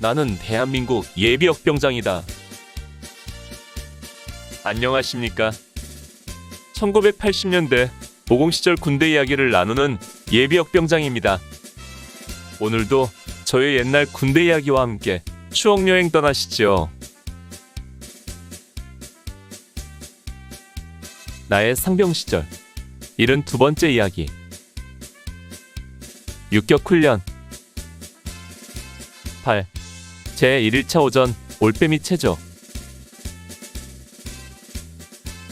나는 대한민국 예비역병장이다. 안녕하십니까? 1980년대 모공 시절 군대 이야기를 나누는 예비역병장입니다. 오늘도 저의 옛날 군대 이야기와 함께 추억 여행 떠나시죠. 나의 상병 시절 일은 두 번째 이야기. 육격 훈련 8. 제 1일차 오전 올빼미 체조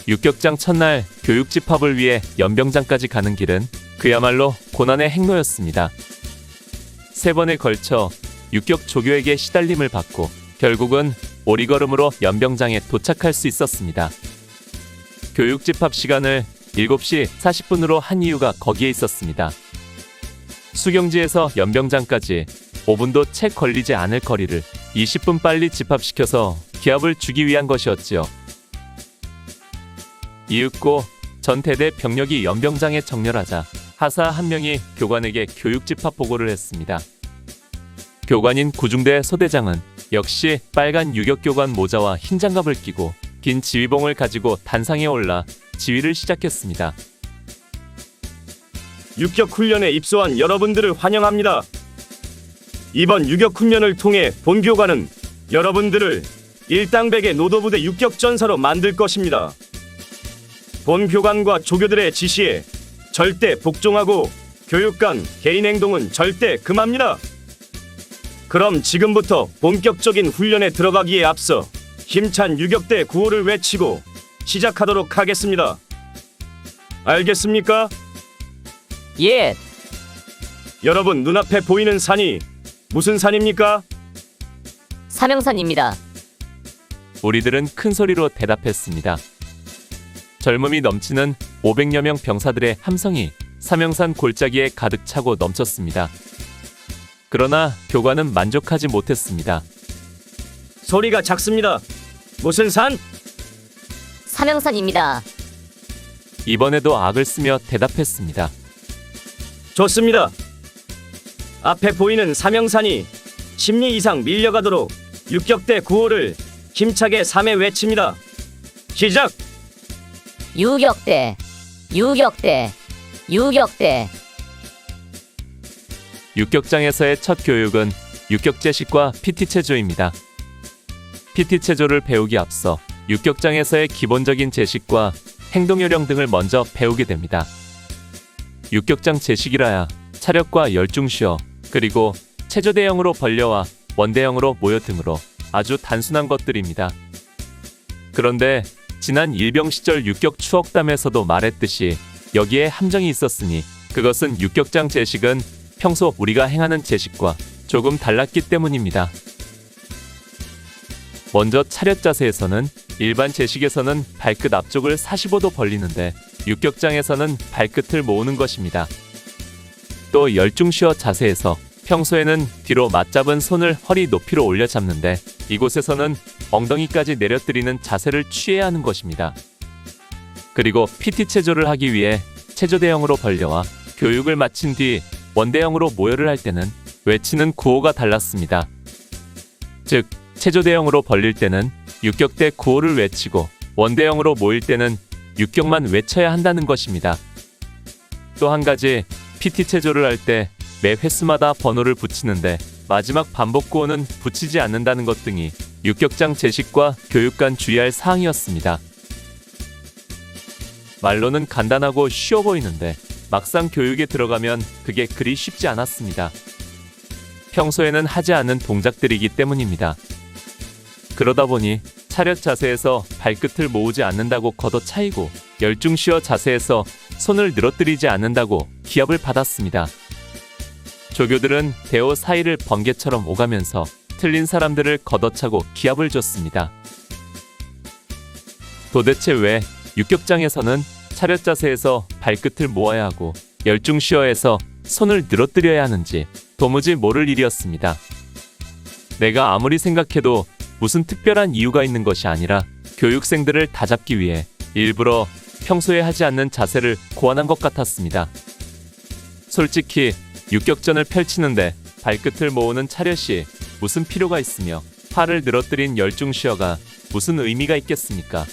육격장 첫날 교육 집합을 위해 연병장까지 가는 길은 그야말로 고난의 행로였습니다. 세 번에 걸쳐 육격 조교에게 시달림을 받고 결국은 오리걸음으로 연병장에 도착할 수 있었습니다. 교육 집합 시간을 7시 40분으로 한 이유가 거기에 있었습니다. 수경지에서 연병장까지 5분도 채 걸리지 않을 거리를 20분 빨리 집합시켜서 기합을 주기 위한 것이었지요. 이윽고 전 대대 병력이 연병장에 정렬하자 하사 한 명이 교관에게 교육 집합 보고를 했습니다. 교관인 구중대 소대장은 역시 빨간 유격교관 모자와 흰 장갑을 끼고 긴 지휘봉을 가지고 단상에 올라 지휘를 시작했습니다. 육격 훈련에 입소한 여러분들을 환영합니다. 이번 유격 훈련을 통해 본교관은 여러분들을 일당백의 노도부대 육격 전사로 만들 것입니다. 본교관과 조교들의 지시에 절대 복종하고 교육관 개인 행동은 절대 금합니다. 그럼 지금부터 본격적인 훈련에 들어가기에 앞서 힘찬 유격대 구호를 외치고 시작하도록 하겠습니다. 알겠습니까? 예, 여러분 눈앞에 보이는 산이 무슨 산입니까? 사명산입니다. 우리들은 큰 소리로 대답했습니다. 젊음이 넘치는 500여 명 병사들의 함성이 사명산 골짜기에 가득 차고 넘쳤습니다. 그러나 교관은 만족하지 못했습니다. 소리가 작습니다. 무슨 산? 사명산입니다. 이번에도 악을 쓰며 대답했습니다. 좋습니다. 앞에 보이는 사명산이 10리 이상 밀려가도록 육격대 구호를 힘차게 3회 외칩니다. 시작! 유격대, 유격대, 유격대. 육격장에서의 첫 교육은 육격제식과 PT 체조입니다. PT 체조를 배우기 앞서 육격장에서의 기본적인 제식과 행동 요령 등을 먼저 배우게 됩니다. 육격장 제식이라야 차력과 열중시어 그리고 체조대형으로 벌려와 원대형으로 모여 등으로 아주 단순한 것들입니다. 그런데 지난 일병 시절 육격 추억담에서도 말했듯이 여기에 함정이 있었으니 그것은 육격장 제식은 평소 우리가 행하는 제식과 조금 달랐기 때문입니다. 먼저 차렷 자세에서는 일반 제식에서는 발끝 앞쪽을 45도 벌리는데 육격장에서는 발끝을 모으는 것입니다. 또 열중시어 자세에서 평소에는 뒤로 맞잡은 손을 허리 높이로 올려 잡는데 이곳에서는 엉덩이까지 내려뜨리는 자세를 취해야 하는 것입니다. 그리고 PT 체조를 하기 위해 체조 대형으로 벌려와 교육을 마친 뒤 원대형으로 모여를 할 때는 외치는 구호가 달랐습니다. 즉, 체조 대형으로 벌릴 때는 육격대 구호를 외치고 원대형으로 모일 때는 육격만 외쳐야 한다는 것입니다. 또 한 가지 PT 체조를 할 때 매 횟수마다 번호를 붙이는데 마지막 반복 구호는 붙이지 않는다는 것 등이 육격장 제식과 교육간 주의할 사항이었습니다. 말로는 간단하고 쉬워 보이는데 막상 교육에 들어가면 그게 그리 쉽지 않았습니다. 평소에는 하지 않은 동작들이기 때문입니다. 그러다 보니 차렷 자세에서 발끝을 모으지 않는다고 걷어 차이고 열중시어 자세에서 손을 늘어뜨리지 않는다고 기합을 받았습니다. 조교들은 대호 사이를 번개처럼 오가면서 틀린 사람들을 걷어차고 기합을 줬습니다. 도대체 왜 육격장에서는 차렷 자세에서 발끝을 모아야 하고 열중시어에서 손을 늘어뜨려야 하는지 도무지 모를 일이었습니다. 내가 아무리 생각해도 무슨 특별한 이유가 있는 것이 아니라 교육생들을 다잡기 위해 일부러 평소에 하지 않는 자세를 고안한 것 같았습니다. 솔직히 육격전을 펼치는데 발끝을 모으는 차렷이 무슨 필요가 있으며 팔을 늘어뜨린 열중시어가 무슨 의미가 있겠습니까?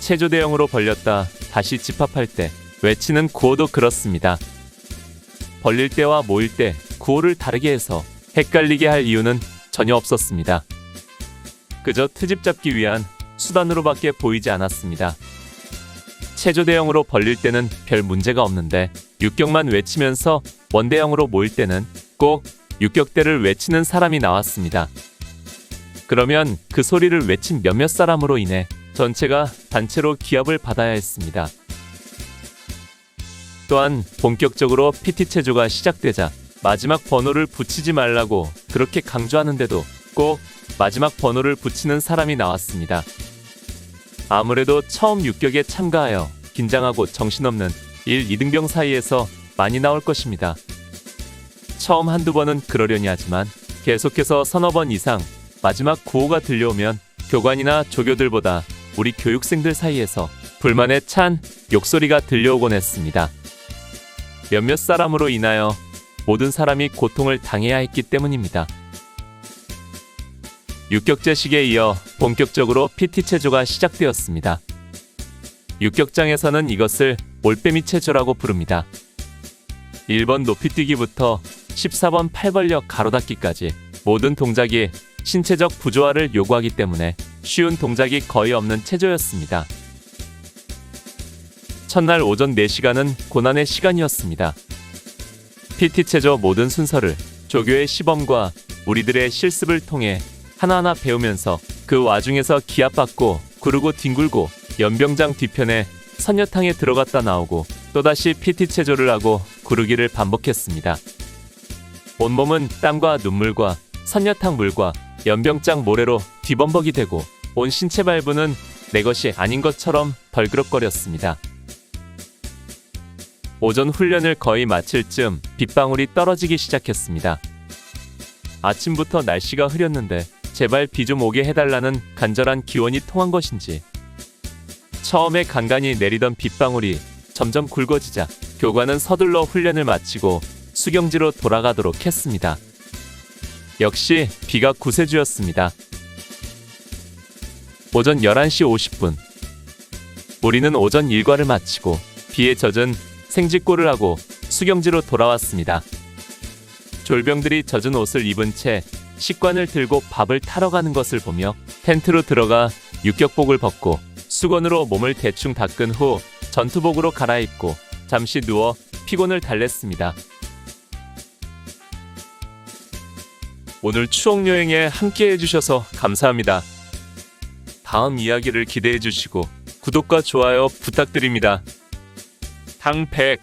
체조 대형으로 벌렸다 다시 집합할 때 외치는 구호도 그렇습니다. 벌릴 때와 모일 때 구호를 다르게 해서 헷갈리게 할 이유는 전혀 없었습니다. 그저 트집 잡기 위한 수단으로밖에 보이지 않았습니다. 체조 대형으로 벌릴 때는 별 문제가 없는데 육격만 외치면서 원대형으로 모일 때는 꼭 육격대를 외치는 사람이 나왔습니다. 그러면 그 소리를 외친 몇몇 사람으로 인해 전체가 단체로 기합을 받아야 했습니다. 또한 본격적으로 PT 체조가 시작되자 마지막 번호를 붙이지 말라고 그렇게 강조하는데도 꼭 마지막 번호를 붙이는 사람이 나왔습니다. 아무래도 처음 육격에 참가하여 긴장하고 정신없는 1, 2등병 사이에서 많이 나올 것입니다. 처음 한두 번은 그러려니 하지만 계속해서 서너 번 이상 마지막 구호가 들려오면 교관이나 조교들보다 우리 교육생들 사이에서 불만에 찬 욕소리가 들려오곤 했습니다. 몇몇 사람으로 인하여 모든 사람이 고통을 당해야 했기 때문입니다. 육격제식에 이어 본격적으로 PT 체조가 시작되었습니다. 육격장에서는 이것을 올빼미 체조라고 부릅니다. 1번 높이뛰기부터 14번 팔벌력 가로닫기까지 모든 동작이 신체적 부조화를 요구하기 때문에 쉬운 동작이 거의 없는 체조였습니다. 첫날 오전 4시간은 고난의 시간이었습니다. PT 체조 모든 순서를 조교의 시범과 우리들의 실습을 통해 하나하나 배우면서 그 와중에서 기합받고 구르고 뒹굴고 연병장 뒤편에 선녀탕에 들어갔다 나오고 또다시 PT 체조를 하고 구르기를 반복했습니다. 온몸은 땀과 눈물과 선녀탕 물과 연병장 모래로 뒤범벅이 되고 온 신체 발부는 내 것이 아닌 것처럼 덜그럭거렸습니다. 오전 훈련을 거의 마칠 즈음 빗방울이 떨어지기 시작했습니다. 아침부터 날씨가 흐렸는데 제발 비 좀 오게 해달라는 간절한 기원이 통한 것인지 처음에 간간히 내리던 빗방울이 점점 굵어지자 교관은 서둘러 훈련을 마치고 수경지로 돌아가도록 했습니다. 역시 비가 구세주였습니다. 오전 11시 50분 우리는 오전 일과를 마치고 비에 젖은 생직골을 하고 수경지로 돌아왔습니다. 졸병들이 젖은 옷을 입은 채 식관을 들고 밥을 타러 가는 것을 보며 텐트로 들어가 육격복을 벗고 수건으로 몸을 대충 닦은 후 전투복으로 갈아입고 잠시 누워 피곤을 달랬습니다. 오늘 추억 여행에 함께 해주셔서 감사합니다. 다음 이야기를 기대해 주시고 구독과 좋아요 부탁드립니다. 당백